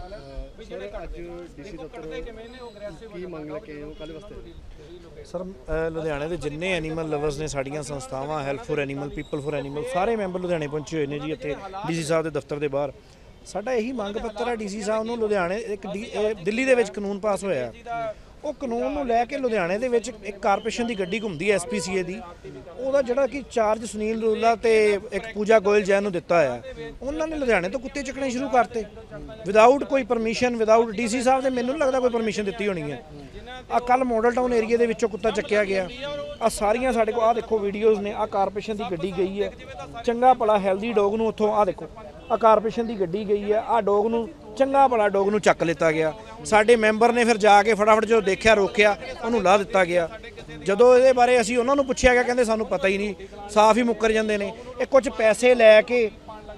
Sir ਅੱਜ DC ਦਫ਼ਤਰ ਕੀ ਮੰਗ ਲੈ ਕੇ ਆਏ ਹੋ? ਕੱਲ ਵਾਸਤੇ? ਸਰ ਅ, ਲੁਧਿਆਣੇ ਦੇ ਜਿੰਨੇ ਐਨੀਮਲ ਲਵਰਸ ਨੇ ਸਾਡੀਆਂ ਸੰਸਥਾਵਾਂ help for animal people for animal ਸਾਰੇ ਮੈਂਬਰ ਲੁਧਿਆਣੇ ਪਹੁੰਚੇ ਹੋਏ ਨੇ ਜੀ ਇੱਥੇ ਡੀਸੀ ਸਾਹਿਬ ਦੇ ਦਫ਼ਤਰ ਦੇ ਬਾਹਰ। ਸਾਡਾ ਇਹੀ ਮੰਗ ਪੱਤਰ ਹੈ ਡੀਸੀ ਸਾਹਿਬ ਨੂੰ ਲੁਧਿਆਣੇ ਇੱਕ ਦਿੱਲੀ ਦੇ ਵਿੱਚ ਕਾਨੂੰਨ ਪਾਸ ਹੋਇਆ। ਹੈ। ਉਹ ਕਾਨੂੰਨ ਨੂੰ ਲੈ ਕੇ ਲੁਧਿਆਣੇ ਦੇ ਵਿੱਚ ਇੱਕ ਕਾਰਪੋਰੇਸ਼ਨ ਦੀ ਗੱਡੀ ਘੁੰਮਦੀ ਹੈ ਐਸਪੀਸੀਏ ਦੀ। ਉਹਦਾ ਜਿਹੜਾ ਕਿ ਚਾਰਜ ਸੁਨੀਲ ਰੂਲਾ ਤੇ ਇੱਕ ਪੂਜਾ ਗੋਇਲ ਜੈਨ ਨੂੰ ਦਿੱਤਾ ਹੈ। ਉਹਨਾਂ ਨੇ ਲੁਧਿਆਣੇ ਤੋਂ ਕੁੱਤੇ ਚੱਕਣੇ ਸ਼ੁਰੂ ਕਰਤੇ। ਵਿਦਆਊਟ ਕੋਈ ਪਰਮਿਸ਼ਨ ਵਿਦਆਊਟ ਡੀਸੀ ਸਾਹਿਬ ਦੇ, ਮੈਨੂੰ ਨਹੀਂ ਲੱਗਦਾ ਕੋਈ ਪਰਮਿਸ਼ਨ ਦਿੱਤੀ ਹੋਣੀ ਹੈ। ਆ ਕੱਲ ਮਾਡਲ ਟਾਊਨ ਏਰੀਆ ਦੇ ਵਿੱਚੋਂ ਕੁੱਤਾ ਚੱਕਿਆ ਗਿਆ। ਆ ਸਾਰੀਆਂ ਸਾਡੇ ਕੋਲ ਆ ਦੇਖੋ ਵੀਡੀਓਜ਼ ਨੇ ਆ ਕਾਰਪੋਰੇਸ਼ਨ ਦੀ ਗੱਡੀ ਗਈ ਹੈ। ਚੰਗਾ ਭਲਾ ਹੈਲਦੀ ਡੌਗ ਨੂੰ ਉੱਥੋਂ ਆ ਦੇਖੋ ਆ ਕਾਰਪੋਰੇਸ਼ਨ ਦੀ ਗੱਡੀ ਗਈ ਹੈ। ਆ ਡੌਗ ਨੂੰ ਚੰਗਾ ਭਲਾ ਡੋਗ ਨੂੰ ਚੱਕ ਲਿੱਤਾ ਗਿਆ। ਸਾਡੇ ਮੈਂਬਰ ਨੇ ਫਿਰ ਜਾ ਕੇ ਫਟਾਫਟ ਜਦੋਂ ਦੇਖਿਆ, ਰੋਕਿਆ, ਉਹਨੂੰ ਲਾ ਦਿੱਤਾ ਗਿਆ। ਜਦੋਂ ਇਹਦੇ ਬਾਰੇ ਅਸੀਂ ਉਹਨਾਂ ਨੂੰ ਪੁੱਛਿਆ ਗਿਆ, ਕਹਿੰਦੇ ਸਾਨੂੰ ਪਤਾ ਹੀ ਨਹੀਂ, ਸਾਫ਼ ਹੀ ਮੁੱਕਰ ਜਾਂਦੇ ਨੇ। ਇਹ ਕੁਝ ਪੈਸੇ ਲੈ ਕੇ,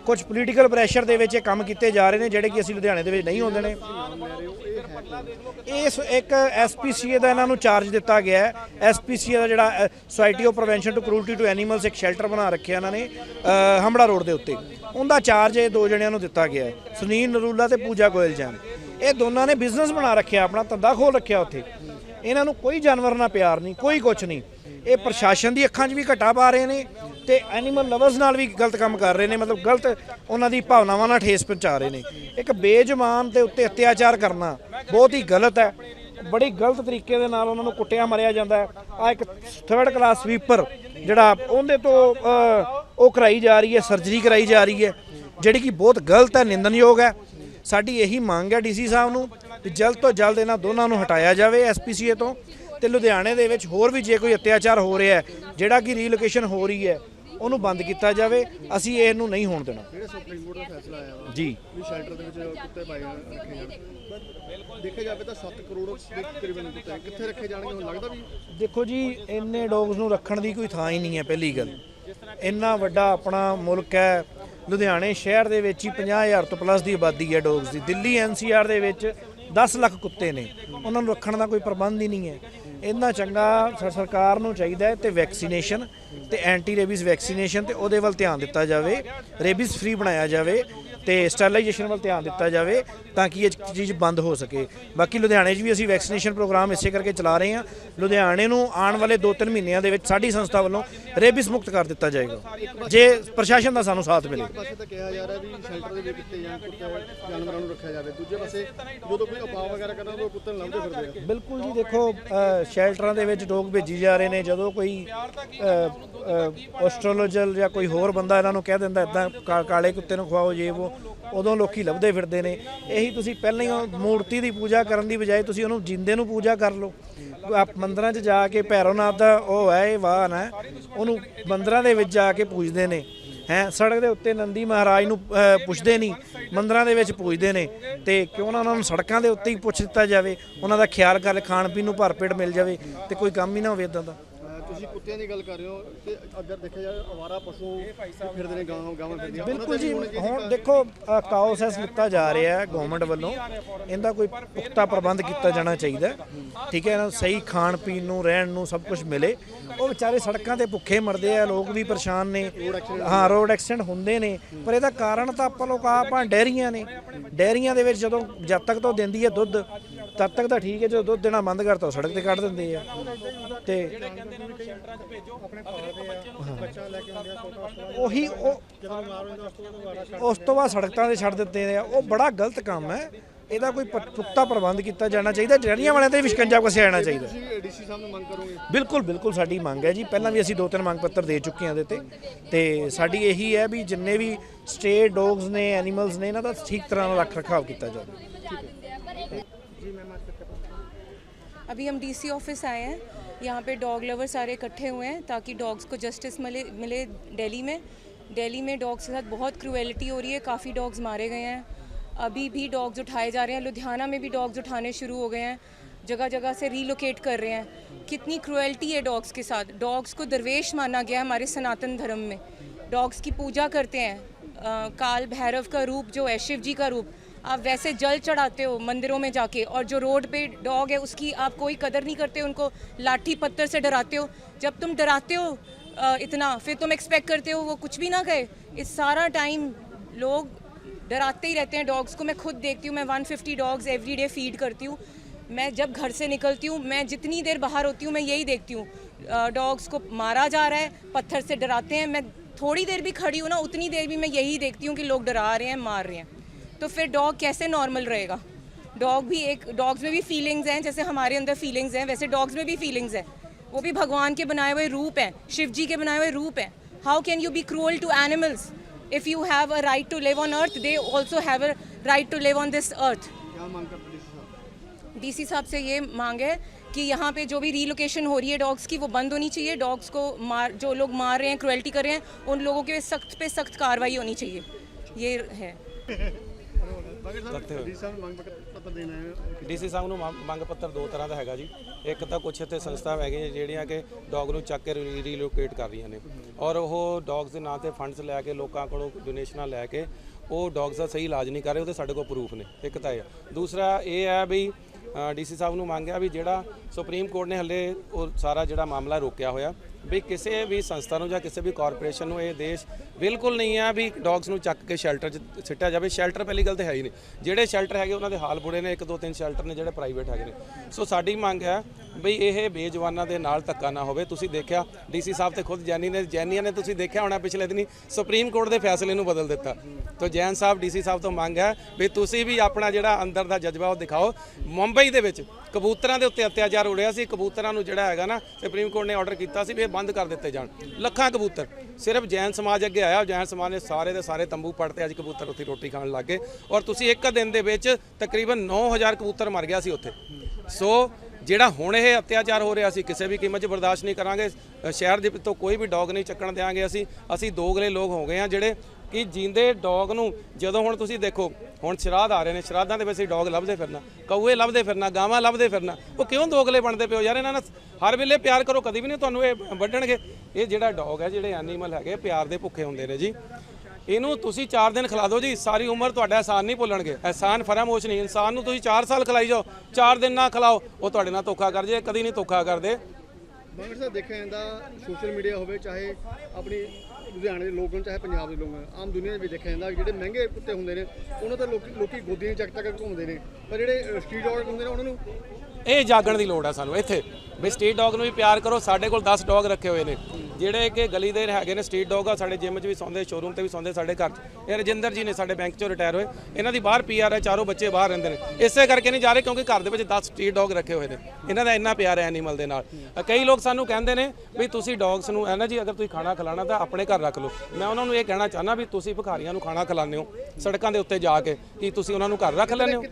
ਕੁਝ ਪੋਲੀਟੀਕਲ ਪ੍ਰੈਸ਼ਰ ਦੇ ਵਿੱਚ ਇਹ ਕੰਮ ਕੀਤੇ ਜਾ ਰਹੇ ਨੇ, ਜਿਹੜੇ ਕਿ ਅਸੀਂ ਲੁਧਿਆਣੇ ਦੇ ਵਿੱਚ ਨਹੀਂ ਹੁੰਦੇ ਨੇ। ਇਸ ਇੱਕ ਐਸਪੀਸੀਏ ਦਾ ਇਹਨਾਂ ਨੂੰ ਚਾਰਜ ਦਿੱਤਾ ਗਿਆ ਹੈ। ਐਸਪੀਸੀਏ ਦਾ ਜਿਹੜਾ society of prevention to cruelty to animals ਇੱਕ ਸ਼ੈਲਟਰ ਬਣਾ ਰੱਖਿਆ ਇਹਨਾਂ ਨੇ ਅ, ਹਮੜਾ ਰੋਡ ਦੇ ਉੱਤੇ। ਉਹਦਾ ਚਾਰਜ ਇਹ ਦੋ ਜਣਿਆਂ ਨੂੰ ਦਿੱਤਾ ਗਿਆ ਹੈ ਸੁਨੀਲ ਨਰੂਲਾ ਤੇ ਪੂਜਾ ਗੋਇਲ ਜੈਨ। ਇਹ ਦੋਨਾਂ ਨੇ ਬਿਜ਼ਨਸ ਬਣਾ ਰੱਖਿਆ ਆਪਣਾ ਧੰਦਾ ਖੋਲ ਰੱਖਿਆ ਉੱਥੇ। ਇਹਨਾਂ ਨੂੰ ਕੋਈ ਜਾਨਵਰ ਨਾਲ ਪਿਆਰ ਨਹੀਂ ਕੋਈ ਕੁਝ ਨਹੀਂ। ਇਹ ਪ੍ਰਸ਼ਾਸਨ ਦੀ ਅੱਖਾਂ 'ਚ ਵੀ ਘਟਾ ਪਾ ਰਹੇ ਨੇ ਤੇ ਐਨੀਮਲ ਲਵਰਸ ਨਾਲ ਵੀ ਗਲਤ ਕੰਮ ਕਰ ਰਹੇ ਨੇ ਮਤਲਬ ਗਲਤ ਉਹਨਾਂ ਦੀ ਭਾਵਨਾਵਾਂ ਨਾਲ ਠੇਸ ਪਹੁੰਚਾ ਰਹੇ ਨੇ। ਇੱਕ ਬੇਜਮਾਨ ਦੇ ਉੱਤੇ ਅਤਿਆਚਾਰ ਕਰਨਾ ਬਹੁਤ ਹੀ ਗਲਤ ਹੈ। ਬੜੀ ਗਲਤ ਤਰੀਕੇ ਦੇ ਨਾਲ ਉਹਨਾਂ ਨੂੰ ਕੁੱਟਿਆ, ਮਰਿਆ ਜਾਂਦਾ ਹੈ। ਆ ਇੱਕ ਥਰਡ ਕਲਾਸ ਸਵੀਪਰ ਜਿਹੜਾ ਉਹਦੇ ਤੋਂ ਉਹ ਕਰਾਈ ਜਾ ਰਹੀ ਹੈ ਸਰਜਰੀ ਕਰਾਈ ਜਾ ਰਹੀ ਹੈ, ਜਿਹੜੀ ਕਿ ਬਹੁਤ ਗਲਤ ਹੈ ਨਿੰਦਨਯੋਗ ਹੈ। ਸਾਡੀ ਇਹੀ ਮੰਗ ਹੈ ਡੀਸੀ ਸਾਹਿਬ ਨੂੰ ਕਿ ਜਲਦ ਤੋਂ ਜਲਦ ਇਹਨਾਂ ਦੋਨਾਂ ਨੂੰ ਹਟਾਇਆ ਜਾਵੇ ਐਸਪੀਸੀਏ ਤੋਂ। ਤੇ ਲੁਧਿਆਣੇ ਦੇ ਵਿੱਚ ਹੋਰ ਵੀ ਜੇ ਕੋਈ ਅਤਿਆਚਾਰ ਹੋ ਰਿਹਾ ਹੈ, ਜਿਹੜਾ ਕਿ ਰੀਲੋਕੇਸ਼ਨ ਹੋ ਰਹੀ ਹੈ ਉਹਨੂੰ ਬੰਦ ਕੀਤਾ ਜਾਵੇ ਅਸੀਂ ਇਹਨੂੰ ਨਹੀਂ ਹੋਣ ਦੇਣਾ। ਜਿਹੜੇ ਸੁਪਰੀਮ ਕੋਰਟ ਦਾ ਫੈਸਲਾ ਆਇਆ ਵਾ ਜੀ। ਵੀ ਸ਼ੈਲਟਰ ਦੇ ਵਿੱਚ ਕੁੱਤੇ ਪਾਏ ਜਾਣ- ਰੱਖੇ ਜਾਣ। ਪਰ ਦੇਖਿਆ ਜਾਵੇ ਤਾਂ 7 ਕਰੋੜ ਦੇ ਤਕਰੀਬਨ ਕੁੱਤੇ ਕਿੱਥੇ ਰੱਖੇ ਜਾਣਗੇ ਹੁਣ ਲੱਗਦਾ ਵੀ ਦੇਖੋ ਜੀ ਇੰਨੇ ਡੌਗਸ ਨੂੰ ਰੱਖਣ ਦੀ ਕੋਈ ਥਾਂ ਹੀ ਨਹੀਂ ਹੈ ਪਹਿਲੀ ਗੱਲ। ਇੰਨਾ ਵੱਡਾ ਆਪਣਾ ਮੁਲਕ ਹੈ ਲੁਧਿਆਣੇ ਸ਼ਹਿਰ ਦੇ ਵਿੱਚ ਹੀ 50000 ਤੋਂ ਪਲੱਸ ਦੀ ਆਬਾਦੀ ਹੈ ਡੌਗਸ ਦੀ। ਦਿੱਲੀ ਐਨਸੀਆਰ ਦੇ ਵਿੱਚ 10 ਲੱਖ ਕੁੱਤੇ ਨੇ। ਉਹਨਾਂ ਨੂੰ ਰੱਖਣ ਦਾ ਕੋਈ ਪ੍ਰਬੰਧ ਹੀ ਨਹੀਂ ਹੈ। ਇੰਨਾ ਚੰਗਾ ਸਰਕਾਰ ਨੂੰ ਚਾਹੀਦਾ ਹੈ ਤੇ ਵੈਕਸੀਨੇਸ਼ਨ ਤੇ ਐਂਟੀ ਰੇਬੀਜ਼ ਵੈਕਸੀਨੇਸ਼ਨ ਤੇ ਉਹਦੇ ਵੱਲ ਧਿਆਨ ਦਿੱਤਾ ਜਾਵੇ ਰੇਬੀਜ਼ ਫ੍ਰੀ ਬਣਾਇਆ ਜਾਵੇ। ਤੇ ਸਟਰਲਾਈਜੇਸ਼ਨ ਵੱਲ ਧਿਆਨ ਦਿੱਤਾ ਜਾਵੇ ਤਾਂ ਕਿ ਇਹ ਚੀਜ਼ ਬੰਦ ਹੋ ਸਕੇ। ਬਾਕੀ ਲੁਧਿਆਣੇ 'ਚ ਵੀ ਅਸੀਂ ਵੈਕਸੀਨੇਸ਼ਨ ਪ੍ਰੋਗਰਾਮ ਇਸੇ ਕਰਕੇ ਚਲਾ ਰਹੇ ਹਾਂ। ਲੁਧਿਆਣੇ ਨੂੰ ਆਉਣ ਵਾਲੇ 2-3 ਮਹੀਨਿਆਂ ਦੇ ਵਿੱਚ ਸਾਡੀ ਸੰਸਥਾ ਵੱਲੋਂ ਰੇਬੀਜ਼ ਮੁਕਤ ਕਰ ਦਿੱਤਾ ਜਾਏਗਾ। ਜੇ ਪ੍ਰਸ਼ਾਸਨ ਦਾ ਸਾਨੂੰ ਸਾਥ ਮਿਲੇ। ਇੱਕ ਪਾਸੇ ਤਾਂ ਕਿਹਾ ਜਾ ਰਿਹਾ ਵੀ ਸ਼ੈਲਟਰ ਦੇ ਵਿੱਚ ਕਿੱਤੇ ਜਾਣ ਕੁੱਤੇ ਜਾਨਵਰਾਂ ਨੂੰ ਰੱਖਿਆ ਜਾਵੇ। ਦੂਜੇ ਪਾਸੇ ਜਦੋਂ ਕੋਈ ਉਪਾਅ ਵਗੈਰਾ ਕਰਨਾ ਤਾਂ ਉਹ ਕੁੱਤੇ ਨੂੰ ਲਾਉਂਦੇ ਫਿਰਦੇ ਆ। ਬਿਲਕੁਲ ਜੀ ਦੇਖੋ ਸ਼ੈਲਟਰਾਂ ਦੇ ਵਿੱਚ ਡੋਗ ਭੇਜੀ ਜਾ ਰਹੇ ਨੇ। ਜਦੋਂ ਕੋਈ ਆਸਟ੍ਰੋਲੋਜਲ ਜਾਂ ਕੋਈ ਹੋਰ ਬੰਦਾ ਇਹਨਾਂ ਨੂੰ ਕਹਿ ਦਿੰਦਾ ਇਦਾਂ ਕਾਲੇ ਕੁੱਤੇ ਨੂੰ ਖਵਾਓ ਜੇ ਉਹ ਉਦੋਂ ਲੋਕੀ ਲੱਭਦੇ ਫਿਰਦੇ ਨੇ। ਇਹੀ ਤੁਸੀਂ ਪਹਿਲਾਂ ਹੀ ਉਹ ਮੂਰਤੀ ਦੀ ਪੂਜਾ ਕਰਨ ਦੀ ਬਜਾਏ ਤੁਸੀਂ ਉਹਨੂੰ ਜਿੰਦੇ ਨੂੰ ਪੂਜਾ ਕਰ ਲਓ। ਆਪ ਮੰਦਰਾਂ 'ਚ ਜਾ ਕੇ ਭੈਰੋਨਾਥ ਦਾ ਉਹ ਹੈ, ਇਹ ਵਾਹਨ ਹੈ, ਉਹਨੂੰ ਮੰਦਰਾਂ ਦੇ ਵਿੱਚ ਜਾ ਕੇ ਪੂਜਦੇ ਨੇ। ਹੈ, ਸੜਕ ਦੇ ਉੱਤੇ ਨੰਦੀ ਮਹਾਰਾਜ ਨੂੰ ਪੁੱਛਦੇ ਨਹੀਂ, ਮੰਦਰਾਂ ਦੇ ਵਿੱਚ ਪੂਜਦੇ ਨੇ। ਤੇ ਕਿਉਂ ਨਾ ਉਹਨਾਂ ਨੂੰ ਸੜਕਾਂ ਦੇ ਉੱਤੇ ਹੀ ਪੁੱਛ ਦਿੱਤਾ ਜਾਵੇ, ਉਹਨਾਂ ਦਾ ਖਿਆਲ ਕਰ ਖਾਣ ਪੀਣ ਨੂੰ ਭਰਪੇਟ ਮਿਲ ਜਾਵੇ ਤੇ ਕੋਈ ਕੰਮ ਹੀ ਨਾ ਹੋਵੇ ਇਦਾਂ ਦਾ। ਤੁਸੀਂ ਕੁੱਤਿਆਂ ਦੀ ਗੱਲ ਕਰ ਰਹੇ ਹੋ ਤੇ ਅਗਰ ਦੇਖਿਆ ਜਾਵੇ ਅਵਾਰਾ ਪਸ਼ੂ ਫਿਰਦੇ ਨੇ ਗਾਂ ਗਾਵਾਂ ਫਿਰਦੀਆਂ। ਬਿਲਕੁਲ ਜੀ ਹੋਣੀ ਦੇਖੋ ਕਾਉਸੈਸ ਲਿੱਤਾ ਜਾ ਰਿਹਾ ਹੈ ਗਵਰਨਮੈਂਟ ਵੱਲੋਂ। ਇਹਦਾ ਕੋਈ ਪੁਖਤਾ ਪ੍ਰਬੰਧ ਕੀਤਾ ਜਾਣਾ ਚਾਹੀਦਾ। ਠੀਕ ਹੈ ਇਹਨਾਂ ਨੂੰ ਸਹੀ ਖਾਣ ਪੀਣ ਨੂੰ ਰਹਿਣ ਨੂੰ ਸਭ ਕੁਝ ਮਿਲੇ। ਉਹ ਵਿਚਾਰੇ ਸੜਕਾਂ ਤੇ ਭੁੱਖੇ ਮਰਦੇ ਆ ਲੋਕ ਵੀ ਪਰੇਸ਼ਾਨ ਨੇ। ਹਾਂ ਰੋਡ ਐਕਸੀਡੈਂਟ ਹੁੰਦੇ ਨੇ। ਪਰ ਇਹਦਾ ਕਾਰਨ ਤਾਂ ਆਪਾਂ ਲੋਕ ਆਪਾਂ ਡੈਰੀਆਂ ਨੇ। ਡੈਰੀਆਂ ਦੇ ਵਿੱਚ ਜਦੋਂ ਜਦ ਤੱਕ ਤੋਂ ਦਿੰਦੀ ਹੈ ਦੁੱਧ ਤਦ ਤੱਕ ਤਾਂ ਠੀਕ ਹੈ, ਜਦੋਂ ਦੁੱਧ ਦੇਣਾ ਬੰਦ ਕਰਤਾ, ਉਹ ਸੜਕ ਤੇ ਕੱਢ ਦਿੰਦੇ ਆ। ਤੇ ਉਹੀ ਉਹ ਉਸ ਤੋਂ ਬਾਅਦ ਸੜਕਾਂ ਤੇ ਛੱਡ ਦਿੱਤੇ ਆ ਉਹ ਬੜਾ ਗਲਤ ਕੰਮ ਹੈ। ਇਹਦਾ ਕੋਈ ਪ- ਪੁਖਤਾ ਪ੍ਰਬੰਧ ਕੀਤਾ ਜਾਣਾ ਚਾਹੀਦਾ। ਡੈਰੀਆਂ ਵਾਲਿਆਂ ਤੇ ਵੀ ਸ਼ਿਕੰਜਾ ਕਸਿਆ ਜਾਣਾ ਚਾਹੀਦਾ। ਤੁਸੀਂ ਡੀਸੀ ਸਾਹਿਬ ਨੂੰ ਮੰਗ ਕਰੋਗੇ ਬਿਲਕੁਲ ਬਿਲਕੁਲ ਸਾਡੀ ਮੰਗ ਹੈ ਜੀ। ਪਹਿਲਾਂ ਵੀ ਅਸੀਂ ਦੋ ਤਿੰਨ ਮੰਗ ਪੱਤਰ ਦੇ ਚੁੱਕੇ ਹਾਂ ਇਹਦੇ ਤੇ। ਤੇ ਸਾਡੀ ਇਹੀ ਹੈ ਵੀ ਜਿੰਨੇ ਵੀ ਸਟੇ ਡੌਗਸ ਨੇ ਐਨੀਮਲਸ ਨੇ, ਇਹਨਾਂ ਦਾ ਠੀਕ ਤਰ੍ਹਾਂ ਨਾਲ ਰੱਖ ਰਖਾਵ ਕੀਤਾ ਜਾਵੇ। अभी हम डीसी ऑफ़िस आए हैं। यहाँ पे डॉग लवर सारे इकट्ठे हुए हैं ताकि डॉग्स को जस्टिस मिले मिले दिल्ली में। दिल्ली में डॉग्स के साथ बहुत क्रूएलिटी हो रही है काफ़ी डॉग्स मारे गए हैं। अभी भी डॉग्स उठाए जा रहे हैं। लुधियाना में भी डॉग्स उठाने शुरू हो गए हैं। जगह जगह से रीलोकेट कर रहे हैं। कितनी क्रूएलिटी है डॉग्स के साथ। डॉग्स को दरवेश माना गया है हमारे सनातन धर्म में। डॉग्स की पूजा करते हैं। अ, काल भैरव का रूप जो है शिव जी का रूप आप वैसे जल चढ़ाते हो मंदिरों में जाके और जो रोड पे डॉग है, उसकी आप कोई कदर नहीं करते, उनको लाठी पत्थर से डराते हो। जब तुम डराते हो इतना, फिर तुम एक्सपेक्ट करते हो वो कुछ भी ना कहे। इस सारा टाइम लोग डराते ही रहते हैं डॉग्स को। मैं खुद देखती हूँ, मैं 150 डॉग्स एवरी डे फ़ीड करती हूँ। मैं जब घर से निकलती हूँ, मैं जितनी देर बाहर होती हूँ, मैं यही देखती हूँ डॉग्स को मारा जा रहा है, पत्थर से डराते हैं। मैं थोड़ी देर भी खड़ी हूँ ना, उतनी देर भी मैं यही देखती हूँ कि लोग डरा रहे हैं, मार रहे हैं। तो फिर डॉग कैसे नॉर्मल रहेगा? डॉग भी एक डॉग्स में भी फीलिंग्स हैं जैसे हमारे अंदर फीलिंग्स हैं वैसे डॉग्स में भी फीलिंग्स हैं। वो भी भगवान के बनाए हुए रूप हैं शिव जी के बनाए हुए रूप हैं। How can you be cruel to animals if you have a right to live on earth they also have a right to live on this earth D C साहब? साहब से ये मांग है कि यहाँ पे जो भी रीलोकेशन हो रही है डॉग्स की वो बंद होनी चाहिए। डॉग्स को मार जो लोग मार रहे हैं क्रुएल्टी कर रहे हैं उन लोगों के सख्त पे सख्त कार्रवाई होनी चाहिए। ये है। ਬਾਕੀ ਸਾਹਿਬ ਡੀਸੀ ਸਾਹਿਬ ਨੂੰ ਮੰਗ ਮੰਗ- ਪੱਤਰ ਦੋ ਤਰ੍ਹਾਂ ਦਾ ਹੈਗਾ ਜੀ। ਇੱਕ ਤਾਂ ਕੁਝ ਇੱਥੇ ਸੰਸਥਾਵਾਂ ਹੈਗੀਆਂ ਜਿਹੜੀਆਂ ਕਿ ਡੌਗ ਨੂੰ ਚੱਕ ਕੇ ਰੀਲੋਕੇਟ ਕਰ ਰਹੀਆਂ ਨੇ। ਔਰ ਉਹ ਡੌਗਸ ਦੇ ਨਾਂ ਤੇ ਫੰਡਸ ਲੈ ਕੇ ਲੋਕਾਂ ਕੋਲੋਂ ਡੋਨੇਸ਼ਨਾਂ ਲੈ ਕੇ ਉਹ ਡੌਗਸ ਦਾ ਸਹੀ ਇਲਾਜ ਨਹੀਂ ਕਰ ਰਹੇ ਉਹਦੇ ਸਾਡੇ ਕੋਲ ਪ੍ਰੂਫ ਨੇ। ਇੱਕ ਤਾਂ ਇਹ। ਆ। ਦੂਸਰਾ ਇਹ ਹੈ ਵੀ ਡੀਸੀ ਸਾਹਿਬ ਨੂੰ ਮੰਗਿਆ ਵੀ ਜਿਹੜਾ ਸੁਪਰੀਮ ਕੋਰਟ ਨੇ ਹੱਲੇ ਉਹ ਸਾਰਾ ਜਿਹੜਾ ਮਾਮਲਾ ਰੋਕਿਆ ਹੋਇਆ ਵੀ ਕਿਸੇ ਵੀ ਸੰਸਥਾ ਨੂੰ ਜਾਂ ਕਿਸੇ ਵੀ ਕਾਰਪੋਰੇਸ਼ਨ ਨੂੰ ਇਹ ਦੇਸ਼ ਬਿਲਕੁਲ ਨਹੀਂ ਆ ਵੀ ਡੌਗਸ ਨੂੰ ਚੱਕ ਕੇ ਸ਼ੈਲਟਰ 'ਚ ਸਿੱਟਿਆ ਜਾਵੇ। ਸ਼ੈਲਟਰ ਪਹਿਲੀ ਗੱਲ ਤੇ ਹੈ ਹੀ ਨਹੀਂ। ਜਿਹੜੇ ਸ਼ੈਲਟਰ ਹੈਗੇ, ਉਹਨਾਂ ਦੇ ਹਾਲ ਬੁਰੇ ਨੇ। ਇੱਕ ਦੋ ਤਿੰਨ ਸ਼ੈਲਟਰ ਨੇ ਜਿਹੜੇ ਪ੍ਰਾਈਵੇਟ ਹੈਗੇ ਨੇ। ਸੋ ਸਾਡੀ ਮੰਗ ਹੈ ਵੀ ਇਹ ਬੇਜਵਾਨਾਂ ਦੇ ਨਾਲ ਧੱਕਾ ਨਾ ਹੋਵੇ। ਤੁਸੀਂ ਦੇਖਿਆ ਡੀਸੀ ਸਾਹਿਬ ਤੇ ਖੁਦ ਜੈਨੀ ਨੇ, ਜੈਨੀਆਂ ਨੇ ਤੁਸੀਂ ਦੇਖਿਆ ਹੋਣਾ ਪਿਛਲੇ ਦਿਨੀ, ਸੁਪਰੀਮ ਕੋਰਟ ਦੇ ਫੈਸਲੇ ਨੂੰ ਬਦਲ ਦਿੱਤਾ। ਤੋ ਜੈਨ ਸਾਹਿਬ ਡੀਸੀ ਸਾਹਿਬ ਤੋਂ ਮੰਗ ਹੈ ਵੀ ਤੁਸੀਂ ਵੀ ਆਪਣਾ ਜਿਹੜਾ ਅੰਦਰ ਦਾ ਜਜ਼ਬਾ ਉਹ ਦਿਖਾਓ। ਮੁੰਬਈ ਦੇ ਵਿੱਚ ਕਬੂਤਰਾਂ ਦੇ ਉੱਤੇ ਅਤਿਆਚਾਰ ਹੋ ਰਿਹਾ ਸੀ, ਕਬੂਤਰਾਂ ਨੂੰ ਜਿਹੜਾ ਹੈਗਾ ਨਾ ਸੁਪਰੀਮ ਕੋਰਟ ਨੇ ਆਰਡਰ ਕੀਤਾ ਸੀ ਵੀ ਇਹ ਬੰਦ ਕਰ ਦਿੱਤੇ ਜਾਣ। ਲੱਖਾਂ ਕਬੂਤਰ, ਸਿਰਫ ਜੈਨ ਸਮਾਜ ਅੱਗੇ ਆਇਆ, ਜੈਨ ਸਮਾਜ ਨੇ ਸਾਰੇ ਦੇ ਸਾਰੇ ਤੰਬੂ ਪੜਤੇ ਅੱਜ ਕਬੂਤਰ ਉੱਥੇ ਰੋਟੀ ਖਾਣ ਲੱਗ ਗਏ। ਔਰ ਤੁਸੀਂ ਇੱਕ ਦਿਨ ਦੇ ਵਿੱਚ ਤਕਰੀਬਨ 9000 ਕਬੂਤਰ ਮਰ ਗਿਆ ਸੀ ਉੱਥੇ। ਸੋ ਜਿਹੜਾ ਹੁਣ ਇਹ ਅਤਿਆਚਾਰ ਹੋ ਰਿਹਾ ਸੀ, ਕਿਸੇ ਵੀ ਕੀਮਤ 'ਚ ਬਰਦਾਸ਼ਤ ਨਹੀਂ ਕਰਾਂਗੇ ਸ਼ਹਿਰ ਦੇ ਤੋਂ ਕੋਈ ਵੀ ਡੌਗ ਨਹੀਂ ਚੱਕਣ ਦੇਾਂਗੇ ਅਸੀਂ ਅਸੀਂ ਦੋਗਲੇ ਲੋਕ ਹੋ ਗਏ ਆ ਜਿਹੜੇ ਕਿ ਜਿੰਦੇ ਡੌਗ ਨੂੰ ਜਦੋਂ ਹੁਣ ਤੁਸੀਂ ਦੇਖੋ, ਹੁਣ ਸ਼ਰਾਧ ਆ ਰਹੇ ਨੇ, ਸ਼ਰਾਧਾਂ ਦੇ ਵਿੱਚ ਅਸੀਂ ਡੌਗ ਲੱਭਦੇ ਫਿਰਨਾ, ਕੌਏ ਲੱਭਦੇ ਫਿਰਨਾ, ਗਾਵਾਂ ਲੱਭਦੇ ਫਿਰਨਾ, ਉਹ ਕਿਉਂ ਦੋਗਲੇ ਬਣਦੇ ਪਿਓ ਯਾਰ ਇਹਨਾਂ ਨਾਲ ਹਰ ਵੇਲੇ ਪਿਆਰ ਕਰੋ, ਕਦੀ ਵੀ ਨਹੀਂ ਤੁਹਾਨੂੰ ਇਹ ਵੱਢਣਗੇ। ਇਹ ਜਿਹੜਾ ਡੌਗ ਹੈ, ਜਿਹੜੇ ਐਨੀਮਲ ਹੈਗੇ ਪਿਆਰ ਦੇ ਭੁੱਖੇ ਹੁੰਦੇ ਨੇ ਜੀ। ਇਹਨੂੰ ਤੁਸੀਂ 4 ਦਿਨ ਖਿਲਾ ਦਿਓ ਜੀ ਸਾਰੀ ਉਮਰ ਤੁਹਾਡਾ ਐਹਸਾਨ ਨਹੀਂ ਭੁੱਲਣਗੇ। ਐਹਸਾਨ ਫਰਮੋਸ਼ ਨਹੀਂ ਇਨਸਾਨ ਨੂੰ ਤੁਸੀਂ 4 ਸਾਲ ਖਿਲਾਈ ਜਾਓ 4 ਦਿਨ ਨਾ ਖਿਲਾਓ ਉਹ ਤੁਹਾਡੇ ਨਾਲ ਧੋਖਾ ਕਰ ਜੇ ਕਦੀ ਨਹੀਂ ਧੋਖਾ ਕਰਦੇ। ਬਾਕੀ ਸਾਹਿਬ ਦੇਖਿਆ ਜਾਂਦਾ ਸੋਸ਼ਲ ਮੀਡੀਆ ਹੋਵੇ ਚਾਹੇ ਆਪਣੀ ਲੁਧਿਆਣੇ ਦੇ ਲੋਕ ਹੋਣ ਚਾਹੇ ਪੰਜਾਬ ਦੇ ਲੋਕ ਹੋਣ ਆਮ ਦੁਨੀਆ ਦੇ ਵਿੱਚ ਦੇਖਿਆ ਜਾਂਦਾ ਜਿਹੜੇ ਮਹਿੰਗੇ ਕੁੱਤੇ ਹੁੰਦੇ ਨੇ ਉਹਨਾਂ ਤੇ ਲੋਕੀ ਲੋਕੀ ਗੋਦੀਆਂ ਚੱਕ ਚੱਕ ਕੇ ਘੁੰਮਦੇ ਨੇ। ਪਰ ਜਿਹੜੇ ਸਟਰੀਟ ਡੌਗ ਹੁੰਦੇ ਨੇ ਉਹਨਾਂ ਨੂੰ ਇਹ ਜਾਗਣ ਦੀ ਲੋੜ ਹੈ ਸਾਨੂੰ ਇੱਥੇ। ਵੀ ਸਟਰੀਟ ਡੌਗ ਨੂੰ ਵੀ ਪਿਆਰ ਕਰੋ ਸਾਡੇ ਕੋਲ 10 ਡੌਗ ਰੱਖੇ ਹੋਏ ਨੇ। ਜਿਹੜੇ ਕਿ ਗਲੀ ਦੇ ਹੈਗੇ ਨੇ ਸਟਰੀਟ ਡੌਗ ਆ ਸਾਡੇ ਜਿਮ 'ਚ ਵੀ ਸੌਂਦੇ ਸ਼ੋਰੂਮ ਤੇ ਵੀ ਸੌਂਦੇ ਸਾਡੇ ਘਰ 'ਚ। ਇਹ ਰਜਿੰਦਰ ਜੀ ਨੇ ਸਾਡੇ ਬੈਂਕ 'ਚੋਂ ਰਿਟਾਇਰ ਹੋਏ। ਇਹਨਾਂ ਦੀ ਬਾਹਰ ਪੀਆਰ ਹੈ ਚਾਰੋਂ ਬੱਚੇ ਬਾਹਰ ਰਹਿੰਦੇ ਨੇ। ਇਸੇ ਕਰਕੇ ਨਹੀਂ ਜਾ ਰਹੇ ਕਿਉਂਕਿ ਘਰ ਦੇ ਵਿੱਚ 10 ਸਟਰੀਟ ਡੌਗ ਰੱਖੇ ਹੋਏ ਨੇ। ਇਹਨਾਂ ਦਾ ਇੰਨਾ ਪਿਆਰ ਹੈ ਐਨੀਮਲ ਦੇ ਨਾਲ। ਕਈ ਲੋਕ ਸਾਨੂੰ ਕਹਿੰਦੇ ਨੇ ਵੀ ਤੁਸੀਂ ਡੌਗਸ ਨੂੰ ਹੈ ਨਾ ਜੀ ਅਗਰ ਤੁਸੀਂ ਖਾਣਾ ਖਿਲਾਣਾ ਤਾਂ ਆਪਣੇ ਘਰ ਰੱਖ ਲਓ। ਮੈਂ ਉਹਨਾਂ ਨੂੰ ਇਹ ਕਹਿਣਾ ਚਾਹਨਾ ਵੀ ਤੁਸੀਂ ਭਿਖਾਰੀਆਂ ਨੂੰ ਖਾਣਾ ਖਿਲਾਉਂਦੇ ਹੋ ਸੜਕਾਂ ਦੇ ਉੱਤੇ ਜਾ ਕੇ ਕੀ ਤੁਸੀਂ ਉਹਨਾਂ ਨੂੰ ਘਰ ਰੱਖ ਲੈਂਦੇ ਹੋ।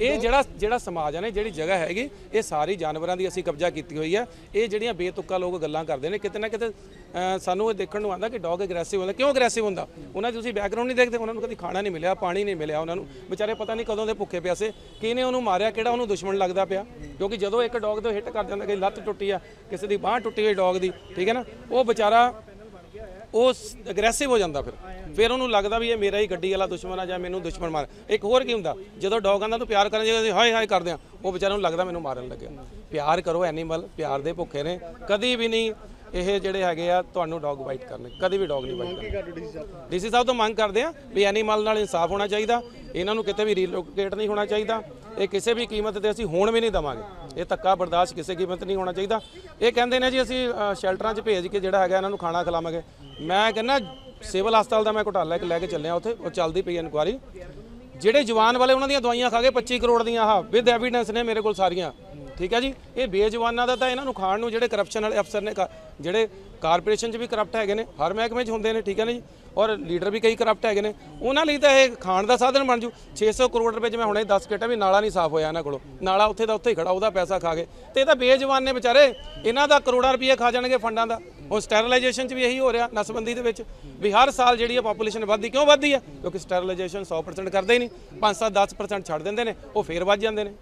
ਇਹ ਜਿਹੜਾ ਜਿਹੜਾ ਸਮਾਜ ਹੈ ਨਾ ਜਿਹੜੀ ਜਗ੍ਹਾ ਹੈਗੀ ਇਹ ਸਾਰੀ ਜਾਨਵਰਾਂ ਦੀ ਅਸੀਂ ਕਬਜ਼ਾ ਕੀਤੀ ਹੋਈ ਹੈ ਇਹ ਜਿਹੜੀਆਂ ਬੇਤੁੱਕਾ ਲੋਕ ਗੱਲਾਂ ਕਰਦੇ ਨੇ ਕਿਤੇ ਨਾ ਕਿਤੇ ਸਾਨੂੰ ਇਹ ਦੇਖਣ ਨੂੰ ਆਉਂਦਾ ਕਿ ਡੌਗ ਐਗਰੈਸਿਵ ਹੁੰਦਾ। ਕਿਉਂ ਐਗਰੈਸਿਵ ਹੁੰਦਾ? ਉਹਨਾਂ ਦੀ ਤੁਸੀਂ ਬੈਕਗ੍ਰਾਉਂਡ ਨਹੀਂ ਦੇਖਦੇ, ਉਹਨਾਂ ਨੂੰ ਕਦੀ ਖਾਣਾ ਨਹੀਂ ਮਿਲਿਆ, ਪਾਣੀ ਨਹੀਂ ਮਿਲਿਆ ਉਹਨਾਂ ਨੂੰ। ਵਿਚਾਰੇ ਪਤਾ ਨਹੀਂ ਕਦੋਂ ਦੇ ਭੁੱਖੇ ਪਿਆਸੇ ਕਿਹਨੇ ਉਹਨੂੰ ਮਾਰਿਆ, ਕਿਹੜਾ ਉਹਨੂੰ ਦੁਸ਼ਮਣ ਲੱਗਦਾ ਪਿਆ? ਕਿਉਂਕਿ ਜਦੋਂ ਇੱਕ ਡੌਗ ਤੋਂ ਹਿੱਟ ਕਰ ਜਾਂਦਾ ਕਿ ਲੱਤ ਟੁੱਟੀ ਆ, ਕਿਸੇ ਦੀ ਬਾਹ ਟੁੱਟੀ ਹੋਈ ਡੌਗ ਦੀ, ਠੀਕ ਹੈ ਨਾ? ਉਹ ਵਿਚਾਰਾ ਉਹ ਅਗਰੈਸਿਵ ਹੋ ਜਾਂਦਾ ਫਿਰ। ਫਿਰ ਉਹਨੂੰ ਲੱਗਦਾ ਵੀ ਇਹ ਮੇਰਾ ਹੀ ਗੱਡੀ ਵਾਲਾ ਦੁਸ਼ਮਣ ਆ ਜਾਂ ਮੈਨੂੰ ਦੁਸ਼ਮਣ ਮਾਰ। ਇੱਕ ਹੋਰ ਕੀ ਹੁੰਦਾ? ਜਦੋਂ ਡੌਗਾਂ ਦਾ ਤੂੰ ਪਿਆਰ ਕਰਨ ਜੇ ਹਾਏ ਹਾਏ ਕਰਦੇ ਆ। ਉਹ ਵਿਚਾਰੇ ਨੂੰ ਲੱਗਦਾ ਮੈਨੂੰ ਮਾਰਨ ਲੱਗਿਆ। ਪਿਆਰ ਕਰੋ ਐਨੀਮਲ ਪਿਆਰ ਦੇ ਭੁੱਖੇ ਨੇ। ਕਦੀ ਵੀ ਨਹੀਂ ਇਹ ਜਿਹੜੇ ਹੈਗੇ ਆ ਤੁਹਾਨੂੰ ਡੌਗ ਬਾਈਟ ਕਰਨੇ। ਕਦੀ ਵੀ ਡੌਗ ਨਹੀਂ ਬਾਈਟ ਕੀ ਕਰਦੇ ਡੀਸੀ ਸਾਹਿਬ ਤੋਂ ਮੰਗ ਕਰਦੇ ਆ ਵੀ ਐਨੀਮਲ ਨਾਲ ਇਨਸਾਫ ਹੋਣਾ ਚਾਹੀਦਾ। ਇਹਨਾਂ ਨੂੰ ਕਿਤੇ ਵੀ ਰੀਲੋਕੇਟ ਨਹੀਂ ਹੋਣਾ ਚਾਹੀਦਾ। ਇਹ ਕਿਸੇ ਵੀ ਕੀਮਤ ਤੇ ਅਸੀਂ ਹੁਣ ਵੀ ਨਹੀਂ ਦਵਾਂਗੇ। ਇਹ ਧੱਕਾ ਬਰਦਾਸ਼ਤ ਕਿਸੇ ਕੀਮਤ ਨਹੀਂ ਹੋਣਾ ਚਾਹੀਦਾ। ਇਹ ਕਹਿੰਦੇ ਨੇ ਜੀ ਅਸੀਂ ਸ਼ੈਲਟਰਾਂ 'ਚ ਭੇਜ ਕੇ ਜਿਹੜਾ ਹੈਗਾ ਇਹਨਾਂ ਨੂੰ ਖਾਣਾ ਖਿਲਾਵਾਂਗੇ। ਮੈਂ ਕਹਿੰਦਾ ਸਿਵਲ ਹਸਪਤਾਲ ਦਾ ਮੈਂ ਘੁਟਾਲਾ ਇੱਕ ਲੈ ਕੇ ਚੱਲਿਆ ਉੱਥੇ ਉਹ ਚੱਲਦੀ ਪਈ ਇਨਕੁਆਰੀ। ਜਿਹੜੇ ਜਵਾਨ ਵਾਲੇ ਉਹਨਾਂ ਦੀਆਂ ਦਵਾਈਆਂ ਖਾ ਕੇ 25 ਕਰੋੜ ਦੀਆਂ ਆਹ ਵਿਦ ਐਵੀਡੈਂਸ ਨੇ ਮੇਰੇ ਕੋਲ ਸਾਰੀਆਂ। ਠੀਕ ਹੈ ਜੀ? ਇਹ ਬੇਜਵਾਨਾਂ ਦਾ ਤਾਂ ਇਹਨਾਂ ਨੂੰ ਖਾਣ ਨੂੰ ਜਿਹੜੇ ਕਰਪਸ਼ਨ ਵਾਲੇ ਅਫਸਰ ਨੇ ਕਾ- ਜਿਹੜੇ ਕਾਰਪੋਰੇਸ਼ਨ 'ਚ ਵੀ ਕਰਪਟ ਹੈਗੇ ਨੇ, ਹਰ ਮਹਿਕਮੇ 'ਚ ਹੁੰਦੇ ਨੇ, ਠੀਕ ਹੈ ਨਾ ਜੀ? ਔਰ ਲੀਡਰ ਵੀ ਕਈ ਕਰਪਟ ਹੈਗੇ ਨੇ। ਉਹਨਾਂ ਲਈ ਤਾਂ ਇਹ ਖਾਣ ਦਾ ਸਾਧਨ ਬਣ ਜੂ। 600 ਕਰੋੜ ਰੁਪਏ 'ਚ ਮੈਂ ਹੁਣੇ 10 ਕਿਟਾ ਵੀ ਨਾਲਾ ਨਹੀਂ ਸਾਫ਼ ਹੋਇਆ ਇਹਨਾਂ ਕੋਲੋਂ। ਨਾਲਾ ਉੱਥੇ ਦਾ ਉੱਥੇ ਹੀ ਖੜਾ, ਉਹਦਾ ਪੈਸਾ ਖਾ ਕੇ ਤੇ ਇਹ ਤਾਂ ਬੇਜਵਾਨ ਨੇ ਵਿਚਾਰੇ। ਇਹਨਾਂ ਦਾ ਕਰੋੜਾਂ ਰੁਪਏ ਖਾ ਜਾਣਗੇ ਫੰਡਾਂ ਦਾ। ਹੁਣ ਸਟੈਰਲਾਈਜੇਸ਼ਨ 'ਚ ਵੀ ਇਹੀ ਹੋ ਰਿਹਾ ਨਸਬੰਦੀ ਦੇ ਵਿੱਚ। ਵੀ ਹਰ ਸਾਲ ਜਿਹੜੀ ਹੈ ਪੋਪੂਲੇਸ਼ਨ ਵੱਧਦੀ, ਕਿਉਂ ਵੱਧਦੀ ਹੈ? ਕਿਉਂਕਿ ਸਟੈਰਲਾਈਜੇਸ਼ਨ 100% ਕਰਦੇ ਹੀ ਨਹੀਂ। 5-7 10% ਛੱਡ ਦਿੰਦੇ ਨੇ, ਉਹ ਫੇਰ ਵੱਧ ਜਾਂਦੇ ਨੇ।